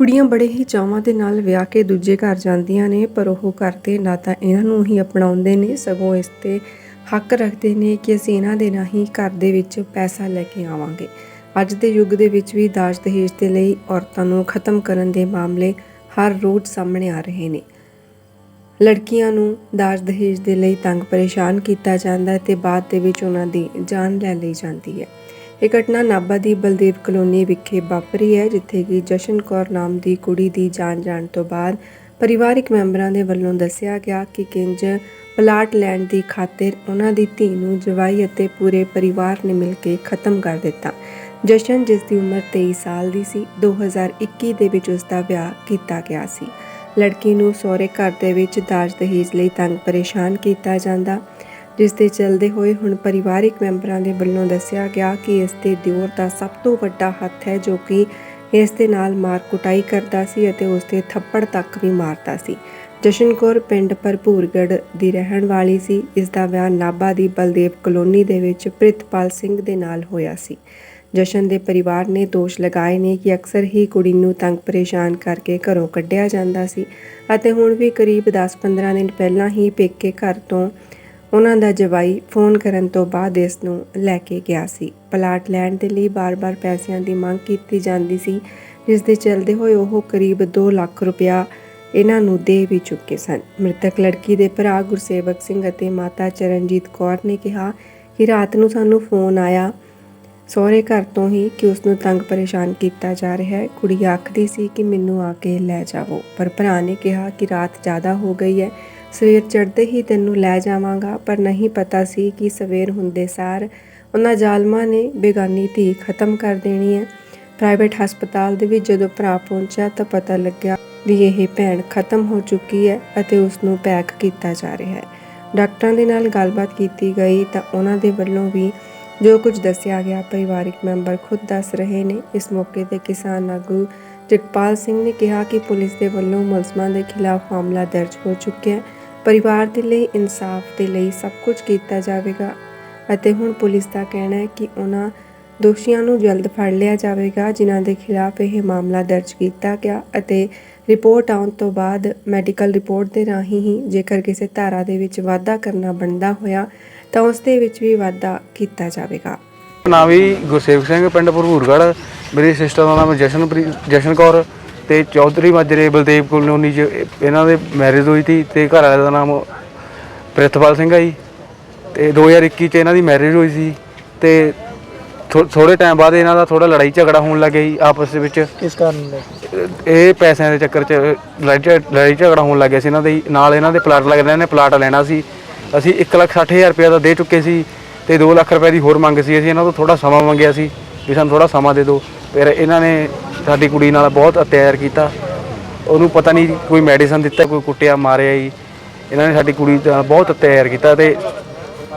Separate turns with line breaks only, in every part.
ਕੁੜੀਆਂ ਬੜੇ ਹੀ ਚਾਵਾਂ ਦੇ ਨਾਲ ਵਿਆਹ ਕੇ ਦੂਜੇ ਘਰ ਜਾਂਦੀਆਂ ਨੇ, ਪਰ ਉਹ ਘਰ ਦੇ ਨਾ ਤਾਂ ਇਹਨਾਂ ਨੂੰ ਹੀ ਅਪਣਾਉਂਦੇ ਨੇ, ਸਗੋਂ ਇਸ ਤੇ ਹੱਕ ਰੱਖਦੇ ਨੇ ਕਿ ਅਸੀਂ ਇਹਨਾਂ ਦੇ ਰਾਹੀਂ ਘਰ ਦੇ ਵਿੱਚ ਪੈਸਾ ਲੈ ਕੇ ਆਵਾਂਗੇ। ਅੱਜ ਦੇ ਯੁੱਗ ਦੇ ਵਿੱਚ ਵੀ ਦਾਜ ਦਹੇਜ ਦੇ ਲਈ ਔਰਤਾਂ ਨੂੰ ਖਤਮ ਕਰਨ ਦੇ ਮਾਮਲੇ ਹਰ ਰੋਜ਼ ਸਾਹਮਣੇ ਆ ਰਹੇ ਨੇ। ਲੜਕੀਆਂ ਨੂੰ ਦਾਜ ਦਹੇਜ ਦੇ ਲਈ ਤੰਗ ਪਰੇਸ਼ਾਨ ਕੀਤਾ ਜਾਂਦਾ ਹੈ ਤੇ ਬਾਅਦ ਦੇ ਵਿੱਚ ਉਹਨਾਂ ਦੀ ਜਾਨ ਲੈ ਲਈ ਜਾਂਦੀ ਹੈ। ਇਹ ਘਟਨਾ ਨਾਭਾ ਦੀ ਬਲਦੇਵ ਕਲੋਨੀ ਵਿਖੇ ਵਾਪਰੀ ਹੈ, ਜਿੱਥੇ ਕਿ ਜਸ਼ਨ ਕੌਰ ਨਾਮ ਦੀ ਕੁੜੀ ਦੀ ਜਾਨ ਜਾਣ ਤੋਂ ਬਾਅਦ ਪਰਿਵਾਰਕ ਮੈਂਬਰਾਂ ਦੇ ਵੱਲੋਂ ਦੱਸਿਆ ਗਿਆ ਕਿ ਕਿੰਜ ਪਲਾਟ ਲੈਣ ਦੀ ਖਾਤਰ ਉਹਨਾਂ ਦੀ ਧੀ ਨੂੰ ਜਵਾਈ ਅਤੇ ਪੂਰੇ ਪਰਿਵਾਰ ਨੇ ਮਿਲ ਕੇ ਖਤਮ ਕਰ ਦਿੱਤਾ। ਜਸ਼ਨ ਜਿਸ ਦੀ ਉਮਰ 23 ਸਾਲ ਦੀ ਸੀ 2021 ਦੇ ਵਿੱਚ ਉਸ ਦਾ ਵਿਆਹ ਕੀਤਾ ਗਿਆ ਸੀ। ਲੜਕੀ ਨੂੰ ਸਹੁਰੇ ਘਰ ਦੇ ਵਿੱਚ ਦਾਜ ਦਹੇਜ ਲਈ ਤੰਗ ਪਰੇਸ਼ਾਨ ਕੀਤਾ ਜਾਂਦਾ ਜਿਸ ਦੇ ਚੱਲਦੇ ਹੋਏ ਹੁਣ ਪਰਿਵਾਰਿਕ ਮੈਂਬਰਾਂ ਦੇ ਵੱਲੋਂ ਦੱਸਿਆ ਗਿਆ ਕਿ ਇਸ ਦੇ ਦਿਓਰ ਦਾ ਸਭ ਤੋਂ ਵੱਡਾ ਹੱਥ ਹੈ ਜੋ ਕਿ ਇਸ ਦੇ ਨਾਲ ਮਾਰ ਕੁਟਾਈ ਕਰਦਾ ਸੀ ਅਤੇ ਉਸ ਦੇ ਥੱਪੜ ਤੱਕ ਵੀ ਮਾਰਦਾ ਸੀ। ਜਸ਼ਨ ਕੌਰ ਪਿੰਡ ਭਰਪੂਰਗੜ੍ਹ ਦੀ ਰਹਿਣ ਵਾਲੀ ਸੀ। ਇਸ ਦਾ ਵਿਆਹ ਨਾਭਾ ਦੀ ਬਲਦੇਵ ਕਲੋਨੀ ਦੇ ਵਿੱਚ ਪ੍ਰਿਤਪਾਲ ਸਿੰਘ ਦੇ ਨਾਲ ਹੋਇਆ ਸੀ। ਜਸ਼ਨ ਦੇ ਪਰਿਵਾਰ ਨੇ ਦੋਸ਼ ਲਗਾਏ ਨੇ ਕਿ ਅਕਸਰ ਹੀ ਕੁੜੀ ਨੂੰ ਤੰਗ ਪਰੇਸ਼ਾਨ ਕਰਕੇ ਘਰੋਂ ਕੱਢਿਆ ਜਾਂਦਾ ਸੀ ਅਤੇ ਹੁਣ ਵੀ ਕਰੀਬ 10-15 ਦਿਨ ਪਹਿਲਾਂ ਹੀ ਪੇਕੇ ਘਰ ਤੋਂ ਉਹਨਾਂ ਦਾ ਜਵਾਈ ਫੋਨ ਕਰਨ ਤੋਂ ਬਾਅਦ ਇਸ ਨੂੰ ਲੈ ਕੇ ਗਿਆ ਸੀ। ਪਲਾਟ ਲੈਣ ਦੇ ਲਈ ਬਾਰ-ਬਾਰ ਪੈਸਿਆਂ ਦੀ ਮੰਗ ਕੀਤੀ ਜਾਂਦੀ ਸੀ ਜਿਸ ਦੇ ਚਲਦੇ ਹੋਏ ਉਹ ਕਰੀਬ 2 ਲੱਖ ਰੁਪਇਆ ਇਹਨਾਂ ਨੂੰ ਦੇ ਵੀ ਚੁੱਕੇ ਸਨ। ਮ੍ਰਿਤਕ ਲੜਕੀ ਦੇ ਭਰਾ ਗੁਰਸੇਵਕ ਸਿੰਘ ਅਤੇ ਮਾਤਾ ਚਰਨਜੀਤ ਕੌਰ ਨੇ ਕਿਹਾ ਕਿ ਰਾਤ ਨੂੰ ਸਾਨੂੰ ਫੋਨ ਆਇਆ, ਸਹੁਰੇ ਘਰ ਤੋਂ ਹੀ ਕਿ ਉਸ ਨੂੰ ਤੰਗ ਪਰੇਸ਼ਾਨ ਕੀਤਾ ਜਾ ਰਿਹਾ ਹੈ। ਕੁੜੀ ਆਖਦੀ ਸੀ ਕਿ ਮੈਨੂੰ ਆ ਕੇ ਲੈ ਜਾਵੋ, ਪਰ ਭਰਾ ਨੇ ਕਿਹਾ ਕਿ ਰਾਤ ਜ਼ਿਆਦਾ ਹੋ ਗਈ ਹੈ ਸਵੇਰ ਚੜ੍ਹਦੇ ਹੀ ਤੈਨੂੰ ਲੈ ਜਾਵਾਂਗਾ, ਪਰ ਨਹੀਂ ਪਤਾ ਸੀ ਕਿ ਸਵੇਰ ਹੁੰਦੇ ਸਾਰ ਉਹਨਾਂ ਜ਼ਾਲਮਾਂ ਨੇ ਬੇਗਾਨੀ ਧੀ ਖਤਮ ਕਰ ਦੇਣੀ ਹੈ। ਪ੍ਰਾਈਵੇਟ ਹਸਪਤਾਲ ਦੇ ਵਿੱਚ ਜਦੋਂ ਭਰਾ ਪਹੁੰਚਿਆ ਤਾਂ ਪਤਾ ਲੱਗਿਆ ਵੀ ਇਹ ਭੈਣ ਖਤਮ ਹੋ ਚੁੱਕੀ ਹੈ ਅਤੇ ਉਸ ਨੂੰ ਪੈਕ ਕੀਤਾ ਜਾ ਰਿਹਾ ਹੈ। ਡਾਕਟਰਾਂ ਦੇ ਨਾਲ ਗੱਲਬਾਤ ਕੀਤੀ ਗਈ ਤਾਂ ਉਹਨਾਂ ਦੇ ਵੱਲੋਂ ਵੀ ਜੋ ਕੁਝ ਦੱਸਿਆ ਗਿਆ, ਪਰਿਵਾਰਿਕ ਮੈਂਬਰ ਖੁਦ ਦੱਸ ਰਹੇ ਨੇ। ਇਸ ਮੌਕੇ ਤੇ ਕਿਸਾਨ ਆਗੂ ਜਗਪਾਲ ਸਿੰਘ ਨੇ ਕਿਹਾ ਕਿ ਪੁਲਿਸ ਦੇ ਵੱਲੋਂ ਮੁਲਜ਼ਮਾਂ ਦੇ ਖਿਲਾਫ ਮਾਮਲਾ ਦਰਜ ਹੋ ਚੁੱਕਿਆ ਹੈ। ਪਰਿਵਾਰ ਦੇ ਲਈ, ਇਨਸਾਫ ਦੇ ਲਈ ਸਭ ਕੁਝ ਕੀਤਾ ਜਾਵੇਗਾ ਅਤੇ ਹੁਣ ਪੁਲਿਸ ਦਾ ਕਹਿਣਾ ਹੈ ਕਿ ਉਹਨਾਂ ਦੋਸ਼ੀਆਂ ਨੂੰ ਜਲਦ ਫੜ ਲਿਆ ਜਾਵੇਗਾ, ਜਿਨ੍ਹਾਂ ਦੇ ਖਿਲਾਫ ਇਹ ਮਾਮਲਾ ਦਰਜ ਕੀਤਾ ਗਿਆ ਅਤੇ ਰਿਪੋਰਟ ਆਉਣ ਤੋਂ ਬਾਅਦ ਮੈਡੀਕਲ ਰਿਪੋਰਟ ਦੇ ਰਾਹੀਂ ਹੀ ਜੇਕਰ ਕਿਸੇ ਧਾਰਾ ਦੇ ਵਿੱਚ ਵਾਧਾ ਕਰਨਾ ਬਣਦਾ ਹੋਇਆ, ਤਾਂ ਉਸ ਦੇ ਵਿੱਚ ਵੀ ਵਾਧਾ ਕੀਤਾ ਜਾਵੇਗਾ।
ਨਾਮ ਵੀ ਗੁਰਸੇਵਕ ਸਿੰਘ, ਪਿੰਡ ਭਰਪੂਰਗੜ੍ਹ ਮੇਰੀ ਸਿਸਟਰ ਦਾ ਨਾਮ ਜਸ਼ਨਪ੍ਰੀਤ ਜਸ਼ਨ ਕੌਰ। ਤੇ ਚੌਧਰੀ ਮਾਜਰੇ ਬਲਦੇਵ ਕਲੋਨੀ 'ਚ ਇਹ- ਇਹਨਾਂ ਦੇ ਮੈਰਿਜ ਹੋਈ ਸੀ ਤੇ ਘਰ ਵਾਲੇ ਦਾ ਨਾਮ ਪ੍ਰਿਤਪਾਲ ਸਿੰਘ ਆ ਜੀ। ਤੇ 2021 ਚ ਇਹਨਾਂ ਦੀ ਮੈਰਿਜ ਹੋਈ ਸੀ ਤੇ ਥੋੜੇ ਟਾਈਮ ਬਾਅਦ ਇਹਨਾਂ ਦਾ ਥੋੜਾ ਲੜਾਈ ਝਗੜਾ ਹੋਣ ਲੱਗਿਆ ਜੀ ਆਪਸ ਦੇ ਵਿੱਚ।
ਕਿਸ ਕਾਰਨ?
ਇਹ ਪੈਸਿਆਂ ਦੇ ਚੱਕਰ 'ਚ ਲੜਾਈ ਲੜਾਈ ਝਗੜਾ ਹੋਣ ਲੱਗਿਆ ਸੀ ਇਹਨਾਂ ਦੇ ਹੀ। ਨਾਲ ਇਹਨਾਂ ਦੇ ਪਲਾਟ ਲੱਗਦੇ ਨੇ ਪਲਾਟ ਲੈਣਾ ਸੀ। ਅਸੀਂ 1,60,000 ਰੁਪਏ ਦਾ ਦੇ ਚੁੱਕੇ ਸੀ ਤੇ 2 ਲੱਖ ਰੁਪਏ ਦੀ ਹੋਰ ਮੰਗ ਸੀ। ਅਸੀਂ ਇਹਨਾਂ ਤੋਂ ਥੋੜਾ ਸਮਾਂ ਮੰਗਿਆ ਸੀ ਵੀ ਸਾਨੂੰ ਥੋੜਾ ਸਮਾਂ ਦੇ ਦਿਓ। ਫਿਰ ਇਹਨਾਂ ਨੇ ਸਾਡੀ ਕੁੜੀ ਨਾਲ ਬਹੁਤ ਅਤਿਆਚਾਰ ਕੀਤਾ। ਉਹਨੂੰ ਪਤਾ ਨਹੀਂ ਕੋਈ ਮੈਡੀਸਨ ਦਿੱਤਾ ਕੋਈ ਕੁੱਟਿਆ ਮਾਰਿਆ ਜੀ। ਇਹਨਾਂ ਨੇ ਸਾਡੀ ਕੁੜੀ ਦਾ ਬਹੁਤ ਅਤਿਆਚਾਰ ਕੀਤਾ ਤੇ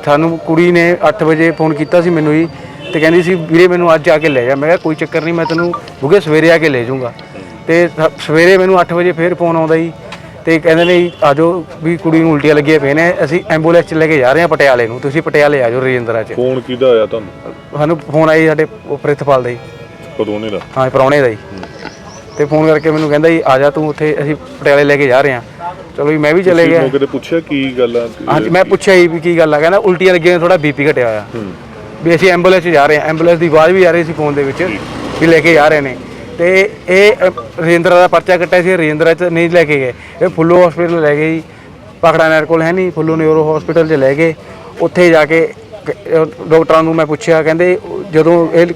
ਸਾਨੂੰ ਕੁੜੀ ਨੇ 8 ਵਜੇ ਫੋਨ ਕੀਤਾ ਸੀ ਮੈਨੂੰ ਜੀ ਤੇ ਕਹਿੰਦੀ ਸੀ ਵੀਰੇ ਮੈਨੂੰ ਅੱਜ ਆ ਕੇ ਲੈ ਜਾ। ਮੈਂ ਕਿਹਾ ਕੋਈ ਚੱਕਰ ਨਹੀਂ ਮੈਂ ਤੈਨੂੰ ਬੁਗੇ ਸਵੇਰੇ ਆ ਕੇ ਲੈ ਜਾਊਂਗਾ। ਤੇ ਸਵੇਰੇ ਮੈਨੂੰ 8 ਵਜੇ ਫੇਰ ਫੋਨ ਆਉਂਦਾ ਜੀ ਤੇ ਕਹਿੰਦੇ ਨੇ ਆਜੋ ਵੀ ਕੁੜੀ ਨੂੰ ਉਲਟੀਆਂ ਲੱਗੀਆਂ ਪਏ ਨੇ ਅਸੀਂ ਐਂਬੂਲੈਂਸ 'ਚ ਲੈ ਕੇ ਜਾ ਰਹੇ ਹਾਂ ਪਟਿਆਲੇ ਨੂੰ। ਤੁਸੀਂ ਪਟਿਆਲੇ ਆਜੋ ਰਜਿੰਦਰਾ 'ਚ।
ਫੋਨ ਕਿਹਦਾ ਆਇਆ ਤੁਹਾਨੂੰ?
ਸਾਨੂੰ ਫੋਨ ਆਈ ਸਾਡੇ ਉਹ ਪ੍ਰਿਤਪਾਲ ਦਾ ਜੀ।
ਕਦੋਂ ਨੇ ਦਾ।
ਹਾਂ ਪ੍ਰਾਹੁਣੇ ਦਾ ਜੀ ਤੇ ਫੋਨ ਕਰਕੇ ਮੈਨੂੰ ਕਹਿੰਦਾ ਜੀ ਆ ਜਾ ਤੂੰ ਉੱਥੇ ਅਸੀਂ ਪਟਿਆਲੇ ਲੈ ਕੇ ਜਾ ਰਹੇ ਹਾਂ। ਚਲੋ ਜੀ ਮੈਂ ਵੀ ਚਲੇ ਗਿਆ।
ਮੌਕੇ ਤੇ ਪੁੱਛਿਆ ਕੀ ਗੱਲ ਆ?
ਹਾਂਜੀ ਮੈਂ ਪੁੱਛਿਆ ਜੀ ਵੀ ਕੀ ਗੱਲ ਆ ਕਹਿੰਦਾ ਉਲਟੀਆਂ ਲੱਗੀਆਂ ਥੋੜਾ ਬੀਪੀ ਘਟਿਆ ਹੋਇਆ।
ਹੂੰ।
ਵੀ ਅਸੀਂ ਐਂਬੂਲੈਂਸ 'ਚ ਜਾ ਰਹੇ ਹਾਂ ਐਂਬੂਲੈਂਸ ਦੀ ਆਵਾਜ਼ ਵੀ ਆ ਰਹੀ ਸੀ ਫੋਨ ਦੇ ਵਿੱਚ ਵੀ ਲੈ ਕੇ ਜਾ ਰਹੇ ਨੇ। ਤੇ ਇਹ ਰਜਿੰਦਰਾ ਦਾ ਪਰਚਾ ਕੱਟਿਆ ਸੀ ਰਜਿੰਦਰਾ 'ਚ ਨਹੀਂ ਲੈ ਕੇ ਗਏ। ਇਹ ਫੁੱਲੋ ਹਸਪੀਟਲ ਲੈ ਗਏ ਜੀ। ਪਖੜਾ ਨਹਿਰ ਕੋਲ ਹੈ ਨਹੀਂ ਫੁੱਲੋ ਨਿਊਰੋ ਹਸਪੀਟਲ 'ਚ ਲੈ ਗਏ। ਉੱਥੇ ਜਾ ਕੇ ਡਾਕਟਰਾਂ ਨੂੰ ਮੈਂ ਪੁੱਛਿਆ ਕਹਿੰਦੇ ਜਦੋਂ ਇਹ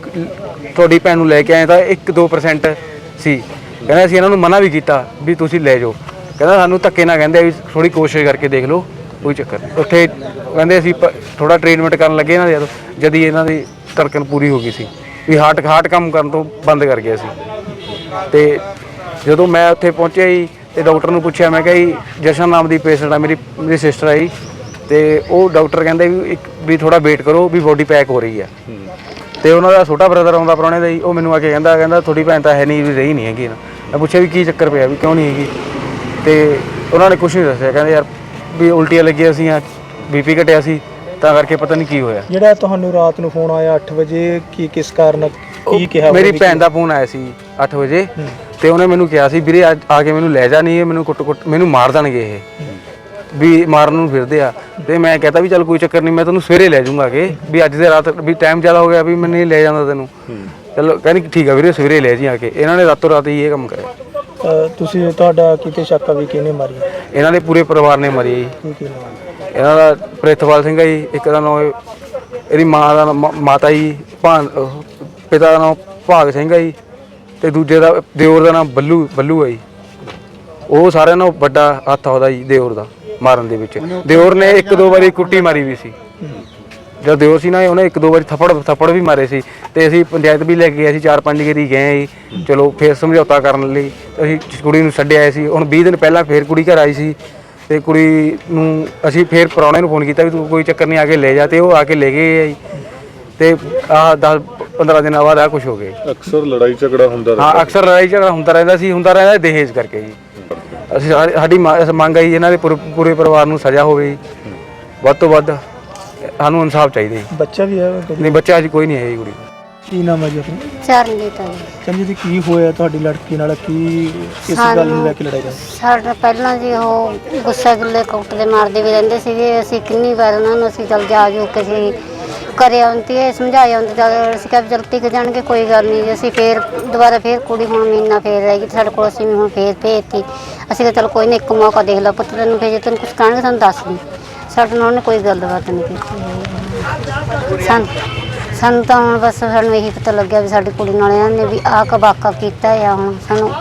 ਤੁਹਾਡੀ ਭੈਣ ਨੂੰ ਲੈ ਕੇ ਆਏ ਤਾਂ 1-2% ਸੀ। ਕਹਿੰਦੇ ਅਸੀਂ ਇਹਨਾਂ ਨੂੰ ਮਨਾ ਵੀ ਕੀਤਾ ਵੀ ਤੁਸੀਂ ਲੈ ਜਾਓ। ਕਹਿੰਦਾ ਸਾਨੂੰ ਧੱਕੇ ਨਾਲ ਕਹਿੰਦੇ ਵੀ ਥੋੜੀ ਕੋਸ਼ਿਸ਼ ਕਰਕੇ ਦੇਖ ਲਓ, ਕੋਈ ਚੱਕਰ ਨਹੀਂ। ਉੱਥੇ ਕਹਿੰਦੇ ਅਸੀਂ ਥੋੜਾ ਟ੍ਰੀਟਮੈਂਟ ਕਰਨ ਲੱਗੇ ਇਹਨਾਂ ਦੇ ਜਦ ਜਦੀ ਇਹਨਾਂ ਦੀ ਧੜਕਣ ਪੂਰੀ ਹੋ ਗਈ ਸੀ। ਵੀ ਹਾਰਟ ਹਾਰਟ ਕੰਮ ਕਰਨ ਤੋਂ ਬੰਦ ਕਰ ਗਿਆ ਸੀ। ਤੇ ਜਦੋਂ ਮੈਂ ਉੱਥੇ ਪਹੁੰਚਿਆ ਜੀ, ਤੇ ਡਾਕਟਰ ਨੂੰ ਪੁੱਛਿਆ, ਮੈਂ ਕਿਹਾ ਜੀ, ਜਸ਼ਨ ਨਾਮ ਦੀ ਪੇਸ਼ੈਂਟ ਆ ਮੇਰੀ ਮੇਰੀ ਸਿਸਟਰ ਆ ਜੀ। ਤੇ ਉਹ ਡਾਕਟਰ ਕਹਿੰਦੇ ਵੀ ਇੱਕ, ਵੀ ਥੋੜਾ ਵੇਟ ਕਰੋ, ਵੀ ਬੋਡੀ ਪੈਕ ਹੋ ਰਹੀ ਆ। ਤੇ ਉਹਨਾਂ ਦਾ ਛੋਟਾ ਬ੍ਰਦਰ ਆਉਂਦਾ ਪੁਰਾਣੇ ਦਾ ਜੀ ਉਹ ਮੈਨੂੰ ਆ ਕੇ ਕਹਿੰਦਾ ਕਹਿੰਦਾ ਤੁਹਾਡੀ ਭੈਣ ਤਾਂ ਹੈ ਨਹੀਂ ਵੀ ਰਹੀ ਨਹੀਂ ਹੈਗੀ ਨਾ। ਮੈਂ ਪੁੱਛਿਆ ਵੀ ਕੀ ਚੱਕਰ ਪਿਆ ਵੀ ਕਿਉਂ ਨਹੀਂ ਹੈਗੀ? ਤੇ ਉਹਨਾਂ ਨੇ ਕੁਝ ਨਹੀਂ ਦੱਸਿਆ ਕਹਿੰਦੇ ਯਾਰ ਵੀ ਉਲਟੀਆਂ ਲੱਗੀਆਂ ਸੀ ਆ ਬੀਪੀ ਘਟਿਆ ਸੀ ਤਾਂ ਕਰਕੇ ਪਤਾ ਨਹੀਂ ਕੀ ਹੋਇਆ।
ਜਿਹੜਾ ਤੁਹਾਨੂੰ ਰਾਤ ਨੂੰ ਫੋਨ ਆਇਆ 8 ਵਜੇ ਕੀ ਕਿਸ ਕਾਰਨ ਕੀ ਕਿਹਾ
ਮੇਰੀ? ਭੈਣ ਦਾ ਫੋਨ ਆਇਆ ਸੀ 8 ਵਜੇ ਤੇ ਉਹਨੇ ਮੈਨੂੰ ਕਿਹਾ ਸੀ ਵੀਰੇ ਅੱਜ ਆ ਕੇ ਮੈਨੂੰ ਲੈ ਜਾ ਨਹੀਂ ਇਹ ਮੈਨੂੰ ਕੁੱਟ ਕੁੱਟ ਮੈਨੂੰ ਮਾਰ ਦੇਣਗੇ ਇਹ। ਵੀ ਮਾਰਨ ਨੂੰ ਫਿਰਦੇ ਆ। ਤੇ ਮੈਂ ਕਹਤਾ ਵੀ ਚੱਲ ਕੋਈ ਚੱਕਰ ਨਹੀਂ ਮੈਂ ਤੈਨੂੰ ਸਵੇਰੇ ਲੈ ਜਾਊਂਗਾ ਕਿ ਵੀ ਅੱਜ ਦੇ ਰਾਤ ਵੀ ਟਾਈਮ ਜ਼ਿਆਦਾ ਹੋ ਗਿਆ ਵੀ ਮੈਂ ਨਹੀਂ ਲੈ ਜਾਂਦਾ ਤੈਨੂੰ। ਚਲੋ ਕਹਿੰਦੀ ਠੀਕ ਆ ਵੀਰੇ ਸਵੇਰੇ ਲੈ ਜੀ ਆ ਕੇ। ਇਹਨਾਂ ਨੇ ਰਾਤੋਂ ਰਾਤ ਹੀ ਇਹ ਕੰਮ ਕਰਿਆ।
ਤੁਸੀਂ ਤੁਹਾਡਾ ਕਿਤੇ ਸ਼ੱਕ ਆ ਵੀ ਕਿਹਨੇ ਮਾਰੀ?
ਇਹਨਾਂ ਦੇ ਪੂਰੇ ਪਰਿਵਾਰ ਨੇ ਮਰੀ ਜੀ।
ਕੀ ਕੀ ਨਾਮ
ਇਹਨਾਂ ਦਾ ਪ੍ਰਿਥਪਾਲ ਸਿੰਘ ਹੈ ਜੀ ਇੱਕ ਦਾ ਨਾਮ ਇਹਦੀ ਮਾਂ ਦਾ ਨਾਮ ਮ- ਮਾਤਾ ਜੀ ਭਾਨ ਪਿਤਾ ਦਾ ਨਾਮ ਭਾਗ ਸਿੰਘ ਹੈ ਜੀ ਤੇ ਦੂਜੇ ਦਾ ਦਿਓਰ ਦਾ ਨਾਮ ਬੱਲੂ ਬੱਲੂ ਹੈ ਜੀ। ਉਹ ਸਾਰਿਆਂ ਨਾਲੋਂ ਵੱਡਾ ਹੱਥ ਉਹਦਾ ਜੀ ਦਿਓਰ ਦਾ। ਮਾਰਨ ਦੇ ਵਿੱਚ। ਦਿਓਰ ਨੇ ਇੱਕ ਦੋ ਵਾਰੀ ਕੁੱਟੀ ਮਾਰੀ ਵੀ ਸੀ। ਜਦ ਦਿਓਰ ਸੀ ਨਾ ਉਹਨੇ ਇੱਕ ਦੋ ਵਾਰੀ ਥੱਪੜ ਥੱਪੜ ਵੀ ਮਾਰੇ ਸੀ। ਤੇ ਅਸੀਂ ਪੰਚਾਇਤ ਵੀ ਲੈ ਕੇ ਗਏ ਸੀ ਚਾਰ ਪੰਜ ਗੇਰੀ ਗਏ ਜੀ। ਚਲੋ ਫੇਰ ਸਮਝੌਤਾ ਕਰਨ ਲਈ ਅਸੀਂ ਕੁੜੀ ਨੂੰ ਛੱਡ ਆਏ ਸੀ। ਹੁਣ 20 ਦਿਨ ਪਹਿਲਾਂ ਫੇਰ ਕੁੜੀ ਘਰ ਆਈ ਸੀ। ਤੇ ਕੁੜੀ ਨੂੰ ਅਸੀਂ ਫੇਰ ਪ੍ਰਾਹੁਣੇ ਨੂੰ ਫੋਨ ਕੀਤਾ ਵੀ ਤੂੰ ਕੋਈ ਚੱਕਰ ਨਹੀਂ ਆ ਕੇ ਲੈ ਜਾ। ਤੇ ਉਹ ਆ ਕੇ ਲੈ ਗਏ ਆ ਤੇ ਆਹ 10 15 ਦਿਨਾਂ ਬਾਅਦ ਆ ਕੁਝ ਹੋ ਗਿਆ
ਅਕਸਰ ਲੜਾਈ ਝਗੜਾ ਹੁੰਦਾ
ਹਾਂ
ਰਹਿੰਦਾ
ਅਕਸਰ ਲੜਾਈ ਝਗੜਾ ਹੁੰਦਾ ਰਹਿੰਦਾ ਸੀ ਹੁੰਦਾ ਰਹਿੰਦਾ ਦਹੇਜ ਕਰਕੇ ਜੀ। ਅਸੀਂ ਸਾਡੀ- ਮੰਗ ਹੈ ਇਹਨਾਂ ਦੇ ਪੂਰੇ ਪੂਰੇ ਪਰਿਵਾਰ ਨੂੰ ਸਜ਼ਾ ਹੋਵੇ ਵੱਧ ਤੋਂ ਵੱਧ ਸਾਨੂੰ ਇਨਸਾਫ ਚਾਹੀਦਾ ਜੀ।
ਬੱਚਾ ਵੀ ਹੈ?
ਨਹੀਂ ਬੱਚਾ ਅਜੇ ਕੋਈ ਨਹੀਂ ਹੈ ਜੀ ਕੁੜੀ।
ਕੀ ਨਾਮ ਹੈ ਜੀ ਆਪਣਾ?
ਚਰਨਜੀਤ ਆ ਜੀ।
ਚੰਜੀ ਕੀ ਹੋਇਆ ਤੁਹਾਡੀ ਲੜਕੀ ਨਾਲ? ਕੀ ਇਸ ਗੱਲ ਨੂੰ ਲੈ ਕੇ ਲੜਾਈ ਜਾਂਦੀ
ਸਾਡਾ ਪਹਿਲਾਂ ਜੀ ਉਹ ਗੁੱਸਾ ਗੁੱਲੇ ਕੁੱਟਦੇ ਮਾਰਦੇ ਵੀ ਰਹਿੰਦੇ ਸੀਗੇ। ਅਸੀਂ ਕਿੰਨੀ ਵਾਰ ਉਹਨਾਂ ਨੂੰ ਅਸੀਂ ਚੱਲ ਜਾ ਜੋ ਕੇ ਅਸੀਂ ਕਰੇ ਆਉਂਦੀ ਹੈ ਸਮਝਾਇਆ ਹੁੰਦੀ ਤਾਂ ਅਸੀਂ ਕਿਹਾ ਵੀ ਚੱਲ ਟਿਕ ਜਾਣਗੇ, ਕੋਈ ਗੱਲ ਨਹੀਂ ਜੀ। ਅਸੀਂ ਫੇਰ ਦੁਬਾਰਾ ਫੇਰ ਕੁੜੀ ਹੁਣ ਮਹੀਨਾ ਫੇਰ ਰਹਿ ਗਈ ਸਾਡੇ ਕੋਲ ਅਸੀਂ ਵੀ ਹੁਣ ਫੇਰ ਭੇਜਤੀ ਅਸੀਂ ਕਿਹਾ ਚੱਲ ਕੋਈ ਨਹੀਂ, ਇੱਕ ਮੌਕਾ ਦੇਖ ਲਓ ਪੁੱਤ, ਤੈਨੂੰ ਭੇਜੇ, ਤੈਨੂੰ ਕੁਝ ਕਹਿਣਗੇ, ਸਾਨੂੰ ਦੱਸ ਦੀ ਸਾਡੇ ਨਾਲ ਉਹਨੇ ਕੋਈ ਗੱਲਬਾਤ ਨਹੀਂ ਕੀਤੀ ਸਾਨੂੰ ਸਾਨੂੰ ਤਾਂ ਹੁਣ ਬਸ ਸਾਨੂੰ ਇਹੀ ਪਤਾ ਲੱਗਿਆ ਵੀ ਸਾਡੀ ਕੁੜੀ ਨਾਲ ਇਹਨਾਂ ਨੇ ਵੀ ਆਹ ਕਬਾਕਾ ਕੀਤਾ ਆ ਹੁਣ, ਸਾਨੂੰ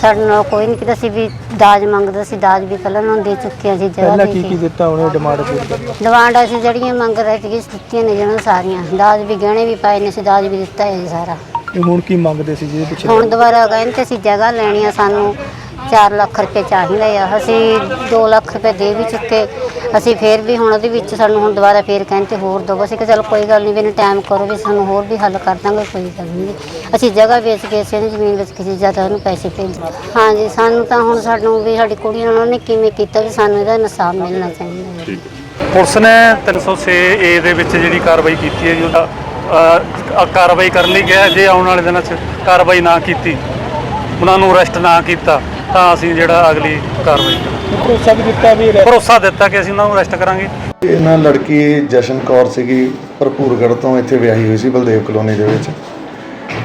ਸਾਡੇ ਨਾਲ ਕੋਈ ਨਹੀਂ ਕੀਤਾ ਸੀ ਵੀ ਦਾਜ ਮੰਗਦਾ ਸੀ ਦਾਜ ਵੀ ਪਹਿਲਾਂ ਉਹਨਾਂ ਨੂੰ ਦੇ ਚੁੱਕੇ ਸੀ ਜਗ੍ਹਾ
ਪਹਿਲਾਂ
ਦੇ
ਕੀ
ਕੇ।
ਦਿੱਤਾ ਉਹਨੇ ਡਿਮਾਂਡ ਪੂਰੀ
ਡਿਮਾਂਡ ਅਸੀਂ ਜਿਹੜੀਆਂ ਮੰਗ ਰਹੇ ਸੀ ਦਿੱਤੀਆਂ ਨੇ ਜਿਹਨਾਂ ਸਾਰੀਆਂ। ਦਾਜ ਵੀ ਗਹਿਣੇ ਵੀ ਪਾਏ ਨੇ ਸੀ ਦਾਜ ਵੀ ਦਿੱਤਾ ਹੈ ਜੀ ਸਾਰਾ।
ਤੇ ਹੁਣ ਕੀ ਮੰਗਦੇ ਸੀ ਜਿਹਦੇ ਪਿੱਛੇ?
ਹੁਣ ਦੁਬਾਰਾ ਕਹਿੰਦੇ ਸੀ ਜਗ੍ਹਾ ਲੈਣੀ ਆ ਸਾਨੂੰ। 4 ਲੱਖ ਰੁਪਏ ਚਾਹੀਦੇ ਆ। ਅਸੀਂ 2 ਲੱਖ ਰੁਪਏ ਦੇ ਵੀ ਚੁੱਕੇ। ਅਸੀਂ ਫੇਰ ਵੀ ਹੁਣ ਉਹਦੇ ਵਿੱਚ ਸਾਨੂੰ ਹੁਣ ਦੁਬਾਰਾ ਫੇਰ ਕਹਿੰਦੇ ਹੋਰ ਦੋ ਅਸੀਂ ਕਿ ਚਲ ਕੋਈ ਗੱਲ ਨਹੀਂ, ਵੀ ਇਹਨੂੰ ਟਾਈਮ ਕਰੋ, ਵੀ ਸਾਨੂੰ ਹੋਰ ਵੀ ਹੱਲ ਕਰ ਦਾਂਗੇ, ਕੋਈ ਗੱਲ ਨਹੀਂ ਅਸੀਂ ਜਗ੍ਹਾ ਵੇਚ ਕੇ ਅਸੀਂ ਇਹਨੂੰ ਜ਼ਮੀਨ ਵੇਚ ਕੇ ਜ਼ਿਆਦਾ ਉਹਨੂੰ ਪੈਸੇ ਭੇਜ ਹਾਂਜੀ ਸਾਨੂੰ ਤਾਂ ਹੁਣ ਸਾਨੂੰ ਵੀ ਸਾਡੀ ਕੁੜੀ ਨਾਲ ਉਹਨੇ ਕਿਵੇਂ ਕੀਤਾ ਵੀ ਸਾਨੂੰ ਇਹਦਾ ਇਨਸਾਫ ਮਿਲਣਾ ਚਾਹੀਦਾ ਹੈ।
ਠੀਕ। ਹੈ
ਪੁਲਿਸ ਨੇ 306 ਏ ਦੇ ਵਿੱਚ ਜਿਹੜੀ ਕਾਰਵਾਈ ਕੀਤੀ ਹੈ, ਜੀ ਉਹਦਾ ਕਾਰਵਾਈ ਕਰਨ ਲਈ ਗਿਆ ਜੇ ਆਉਣ ਵਾਲੇ ਦਿਨਾਂ 'ਚ ਕਾਰਵਾਈ ਨਾ ਕੀਤੀ, ਉਹਨਾਂ ਨੂੰ ਅਰੈਸਟ ਨਾ ਕੀਤਾ। ਤਾਂ ਅਸੀਂ ਜਿਹੜਾ ਅਗਲੀ ਕਾਰਵਾਈ ਕਰਾਂਗੇ।
ਭਰੋਸਾ ਵੀ ਦਿੱਤਾ ਵੀ ਰਹਿ-
ਭਰੋਸਾ ਦਿੱਤਾ ਕਿ ਅਸੀਂ ਉਹਨਾਂ ਨੂੰ ਅਰੈਸਟ ਕਰਾਂਗੇ।
ਇਹਨਾਂ ਲੜਕੀ ਜਸ਼ਨ ਕੌਰ ਸੀਗੀ ਭਰਪੂਰਗੜ੍ਹ ਤੋਂ ਇੱਥੇ ਵਿਆਹੀ ਹੋਈ ਸੀ ਬਲਦੇਵ ਕਲੋਨੀ ਦੇ ਵਿੱਚ।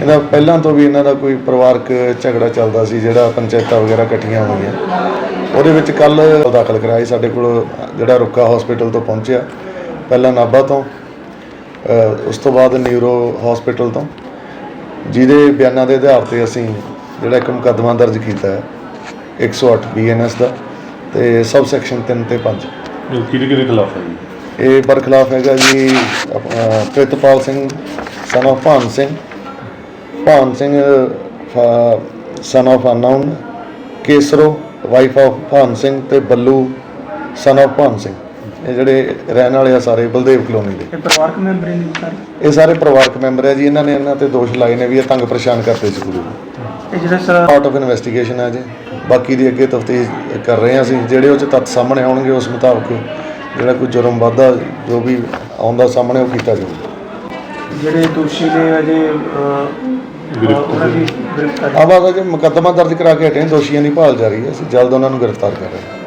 ਇਹਦਾ ਪਹਿਲਾਂ ਤੋਂ ਵੀ ਇਹਨਾਂ ਦਾ ਕੋਈ ਪਰਿਵਾਰਕ ਝਗੜਾ ਚੱਲਦਾ ਸੀ ਜਿਹੜਾ ਪੰਚਾਇਤਾਂ ਵਗੈਰਾ ਇਕੱਠੀਆਂ ਹੋਈਆਂ। ਉਹਦੇ ਵਿੱਚ ਕੱਲ ਦਾਖਲ ਕਰਾਈ ਸਾਡੇ ਕੋਲ ਜਿਹੜਾ ਰੁੱਕਾ ਹਸਪੀਟਲ ਤੋਂ ਪਹੁੰਚਿਆ ਪਹਿਲਾਂ ਨਾਭਾ ਤੋਂ ਅ, ਉਸ ਤੋਂ ਬਾਅਦ ਨਿਊਰੋ ਹਸਪੀਟਲ ਤੋਂ। ਜਿਹਦੇ ਬਿਆਨਾਂ ਦੇ ਆਧਾਰ ਤੇ ਅਸੀਂ ਜਿਹੜਾ ਇੱਕ ਮੁਕੱਦਮਾ ਦਰਜ ਕੀਤਾ ਹੈ। 108 ਬੀਐਨਐਸ ਦਾ ਤੇ ਸਬ ਸੈਕਸ਼ਨ 3 ਤੇ 5
ਕਿਹਦੇ ਕਿਹਦੇ ਖਿਲਾਫ ਹੈ ਜੀ?
ਇਹ ਬਰਖਲਾਫ ਹੈਗਾ ਜੀ ਆਪਣਾ Pritpal Singh son of Bhan Singh. Bhan Singh son of unknown Kesro wife of Bhan Singh ਤੇ ਬੱਲੂ son of ਭਾਨ ਸਿੰਘ। ਇਹ ਜਿਹੜੇ ਰਹਿਣ ਵਾਲੇ ਆ ਸਾਰੇ ਬਲਦੇਵ ਕਲੋਨੀ ਦੇ।
ਇਹ ਪਰਿਵਾਰਕ ਮੈਂਬਰ ਨੇ ਸਾਰੇ?
ਇਹ ਸਾਰੇ ਪਰਿਵਾਰਕ ਮੈਂਬਰ ਹੈ ਜੀ ਇਹਨਾਂ ਨੇ ਇਹਨਾਂ ਤੇ ਦੋਸ਼ ਲਾਏ ਨੇ ਵੀ ਇਹ ਤੰਗ ਪਰੇਸ਼ਾਨ ਕਰਦੇ ਸੀ ਕੁੜੀ ਨੂੰ।
ਇਹ ਜਿਹੜਾ ਸਰ
ਆਊਟ ਆਫ ਇਨਵੈਸਟੀਗੇਸ਼ਨ ਹੈ ਜੀ। ਬਾਕੀ ਦੀ ਅੱਗੇ ਤਫਤੀਸ਼ ਕਰ ਰਹੇ ਹਾਂ ਅਸੀਂ। ਜਿਹੜੇ ਉਹ ਚ ਤੱਥ ਸਾਹਮਣੇ ਆਉਣਗੇ ਉਸ ਮੁਤਾਬਕ ਜਿਹੜਾ ਕੋਈ ਜੁਰਮ ਵਾਧਾ ਜੋ ਵੀ ਆਉਂਦਾ ਸਾਹਮਣੇ ਉਹ ਕੀਤਾ ਜਾਊਗਾ।
ਜਿਹੜੇ ਦੋਸ਼ੀ ਨੇ ਅਜੇ ਉਹਨਾਂ ਦੀ ਗ੍ਰਿਫਤਾਰੀ
ਆਵਾਜ਼ ਅਜੇ ਮੁਕੱਦਮਾ ਦਰਜ ਕਰਾ ਕੇ ਹਟੇ ਹਾਂ, ਦੋਸ਼ੀਆਂ ਦੀ ਭਾਲ ਜਾਰੀ ਹੈ। ਅਸੀਂ ਜਲਦ ਉਹਨਾਂ ਨੂੰ ਗ੍ਰਿਫਤਾਰ ਕਰ ਰਹੇ ਹਾਂ।